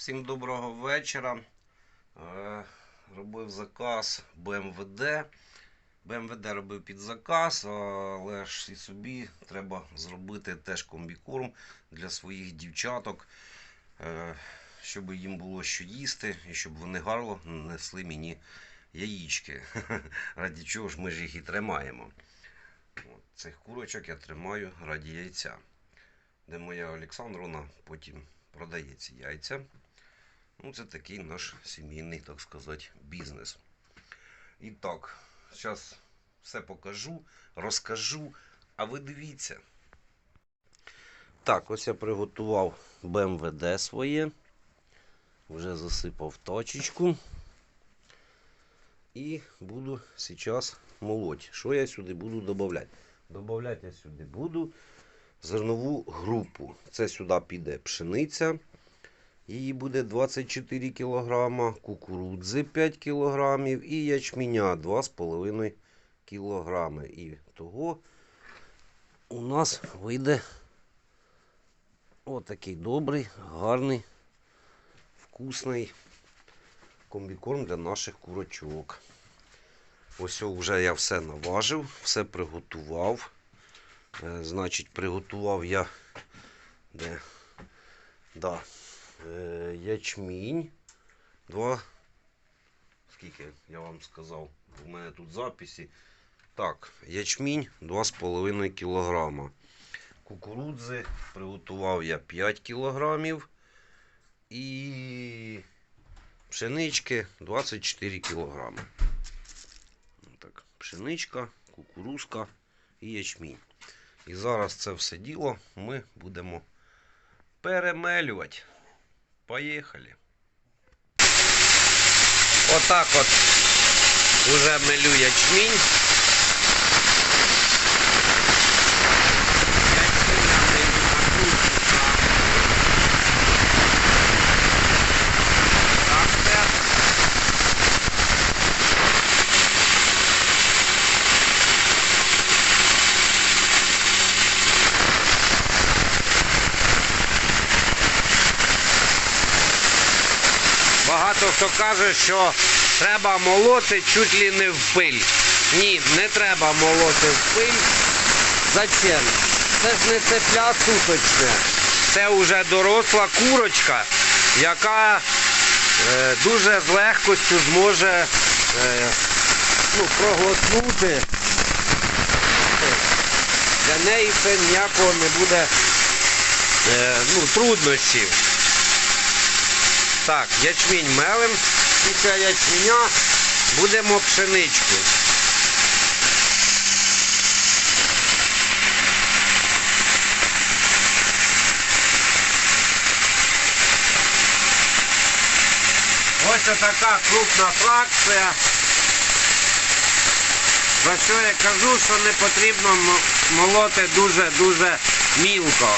Всім доброго вечора. Е, Робив заказ БМВД. БМВД робив під заказ, але ж і собі треба зробити теж комбікорм для своїх дівчаток, е, щоб їм було що їсти і щоб вони гарно несли мені яїчки. Раді чого ж ми ж їх і тримаємо. Цих курочок я тримаю раді яйця. Де моя Олександровна потім продає ці яйця. Ну, це такий наш сімейний, так сказати, бізнес. І так, зараз все покажу, розкажу, а ви дивіться. Так, ось я приготував БМВД своє. Вже засипав точечку. І буду зараз молоть. Що я сюди буду додавати? Добавляти я сюди буду зернову групу. Це сюди піде пшениця. Її буде 24 кг, кукурудзи 5 кг і ячменя 2,5 кг. І того у нас вийде отакий добрий, гарний, вкусний комбікорм для наших курочок. Ось вже я все наважив, все приготував. Е, Значить, приготував я де? Да. Е, ячмінь. Два. Скільки я вам сказав? У мене тут записі. Так, ячмінь 2,5 кг. Кукурудзи приготував я 5 кг. І пшенички 24 кг. Так, пшеничка, кукурузка і ячмінь. І зараз це все діло ми будемо перемелювати. Поїхали. Отак от уже мелю ячмінь. Хто каже, що треба молоти чуть ли не в пиль. Ні, не треба молоти в пиль. Зачем? Це ж не цепля суточне. Це вже доросла курочка, яка е, дуже з легкостю зможе е, ну, проглотнути. Для неї це ніякого не буде е, ну, труднощів. Так, ячмінь мелим. Після ячменя будемо пшеничку. Ось така крупна фракція. За що я кажу, що не потрібно молоти дуже-дуже мілко.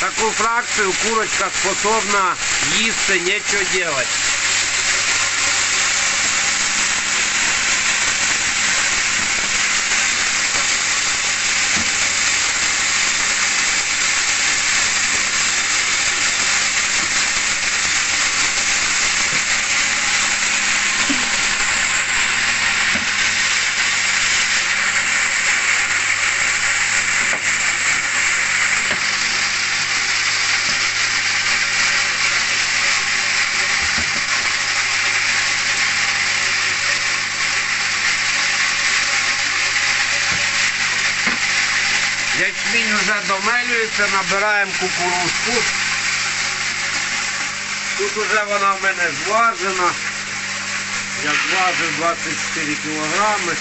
Таку фракцию курочка способна їсти, нічого делать. Домелюється, набираємо кукурузку. Тут вже вона в мене зважена. Я зважив 24 кілограми.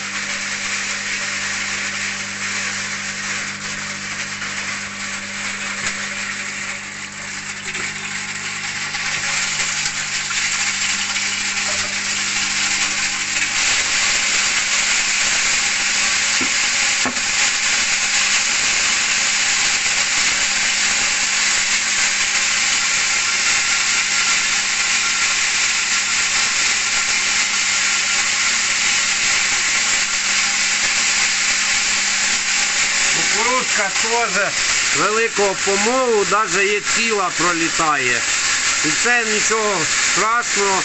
Кукурузка теж великого помолу, навіть є ціла пролітає. І це нічого страшного,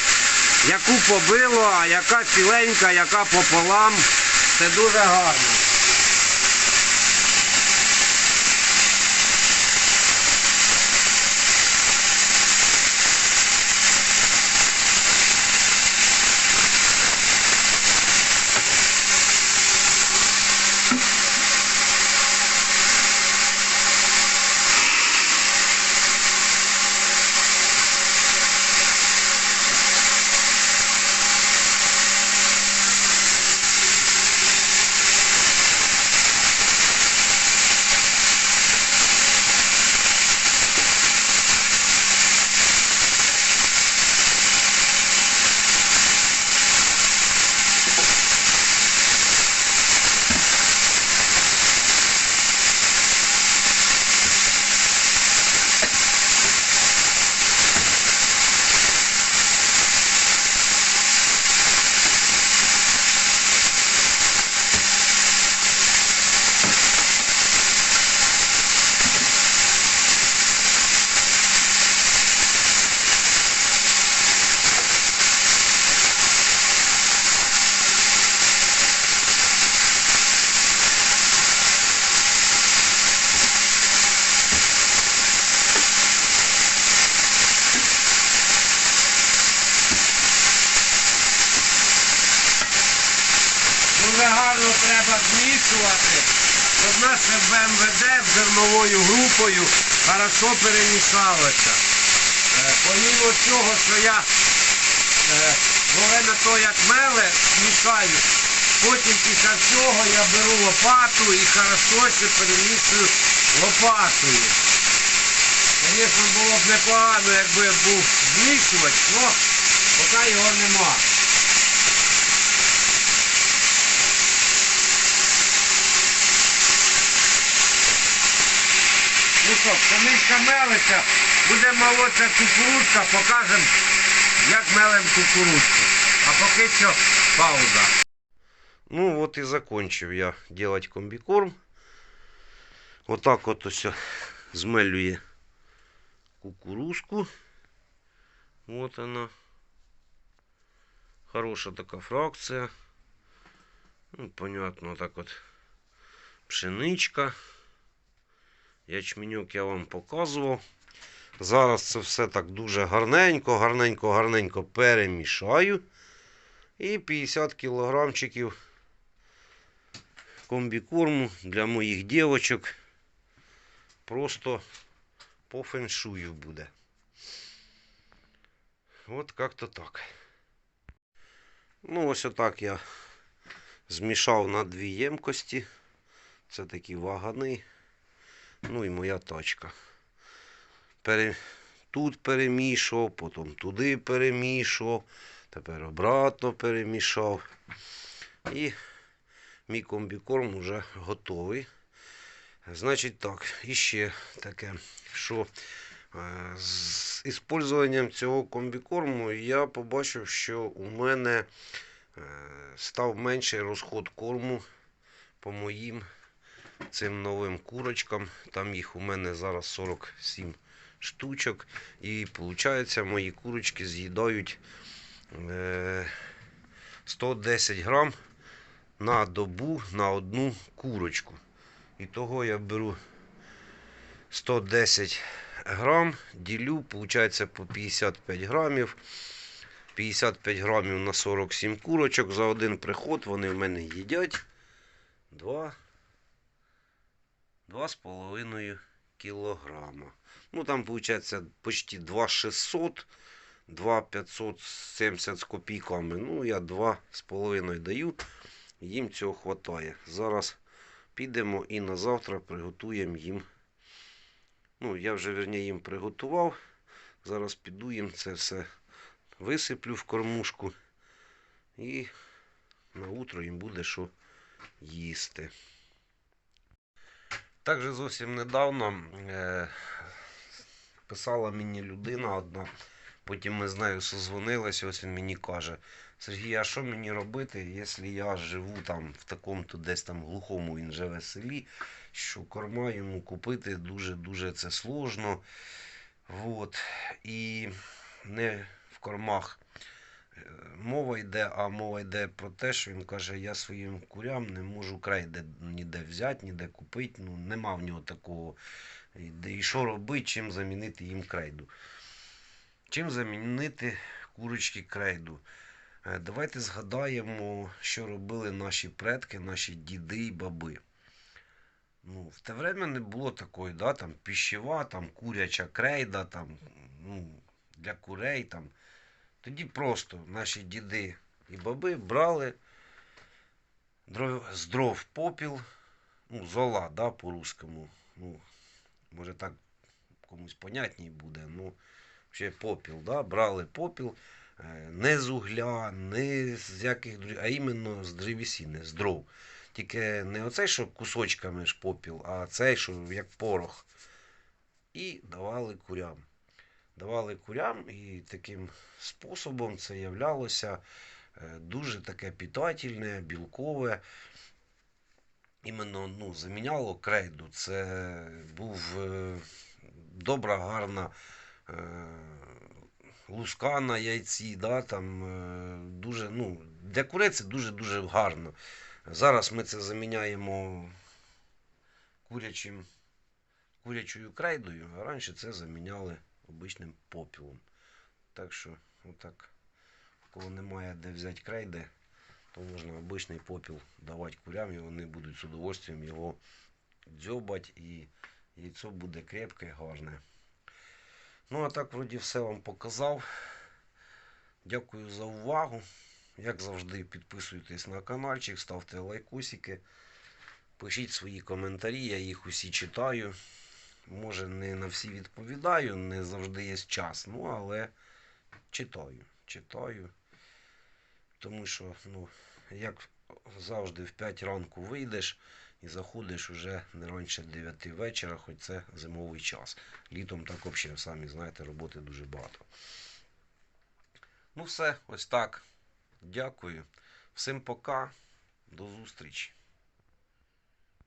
яку побило, а яка ціленька, яка пополам. Це дуже гарно. Дуже гарно треба змішувати, щоб наше БМВД зерновою групою хорошо перемішалося. Е, Помімо цього, що я е, время того, як меле, мішаю, потім після цього я беру лопату і хорошо ще перемішую лопатою. Звісно, було б непогано, якби був змішувач, але поки його нема. Що, пшеничка мелиться, буде молотися кукурудзка, покажемо, як мелем кукурудзку. А поки що пауза. Ну от і закончив я делать комбікорм. Отак от ось змелює кукурузку. Вот она. Хороша така фракція. Ну, понятно, так от пшеничка. Ячменюк я вам показував. Зараз це все так дуже гарненько, гарненько, гарненько перемішаю. І 50 кілограмчиків комбікорму для моїх дівочок. Просто по феншую буде. От як-то так. Ну, ось отак я змішав на дві ємкості. Це такі вагани. Ну і моя тачка. Пере... Тут перемішував, потім туди перемішував, тепер обратно перемішав. І мій комбікорм вже готовий. Значить так, і ще таке, що е, з іспользуванням цього комбікорму я побачив, що у мене е, став менший розход корму по моїм цим новим курочкам. Там їх у мене зараз 47 штучок. І виходить, мої курочки з'їдають е, 110 грам на добу на одну курочку. І того я беру 110 грам, ділю, виходить по 55 грамів. 55 грамів на 47 курочок. За один приход вони в мене їдять 2 2,5 кілограма. Ну там виходить почти 2,600, 2,570 з копійками. Ну, я 2,5 даю. Їм цього вистачає. Зараз підемо і на завтра приготуємо їм. Ну, я вже верні їм приготував. Зараз піду їм це все висиплю в кормушку. І на утро їм буде що їсти. Також зовсім недавно е, писала мені людина одна, потім ми з нею созвонилися, ось він мені каже, Сергій, а що мені робити, якщо я живу там в такому-то десь там глухому він живе селі, що корма йому купити дуже-дуже це сложно. Вот. І не в кормах мова йде, а мова йде про те, що він каже, я своїм курям не можу крейди ніде взяти, ніде купити. Ну, нема в нього такого. І, і що робити, чим замінити їм крейду. Чим замінити курочки крейду? Е, Давайте згадаємо, що робили наші предки, наші діди і баби. Ну, в те время не було такої, да, там піщева, там куряча крейда, там, ну, для курей. Там. Тоді просто наші діди і баби брали дров, з дров попіл, ну, зола, да, по-русскому. Ну, може так комусь понятній буде. Ну, ще попіл, да, брали попіл е, не з угля, не з яких а іменно з древесини, з дров. Тільки не оцей, що кусочками ж попіл, а цей, що як порох. І давали курям. Давали курям, і таким способом це являлося е, дуже таке питательне, білкове. Іменно ну, заміняло крейду. Це був е, добра, гарна е, луска на яйці. Да, там, дуже, ну, для курей це дуже-дуже гарно. Зараз ми це заміняємо курячим, курячою крейдою, а раніше це заміняли обичним попілом. Так що, отак, кого немає де взяти крейди, то можна обичний попіл давати курям, і вони будуть з удовольствием його дзьобати, і яйцо буде крепке, гарне. Ну, а так, вроді, все вам показав. Дякую за увагу. Як завжди, підписуйтесь на каналчик, ставте лайкосики, пишіть свої коментарі, я їх усі читаю. Може, не на всі відповідаю, не завжди є час, ну але читаю, читаю. Тому що, ну, як завжди, в 5 ранку вийдеш і заходиш уже не раніше 9 вечора, хоч це зимовий час. Літом так взагалі, самі знаєте, роботи дуже багато. Ну все, ось так. Дякую. Всім пока. До зустрічі.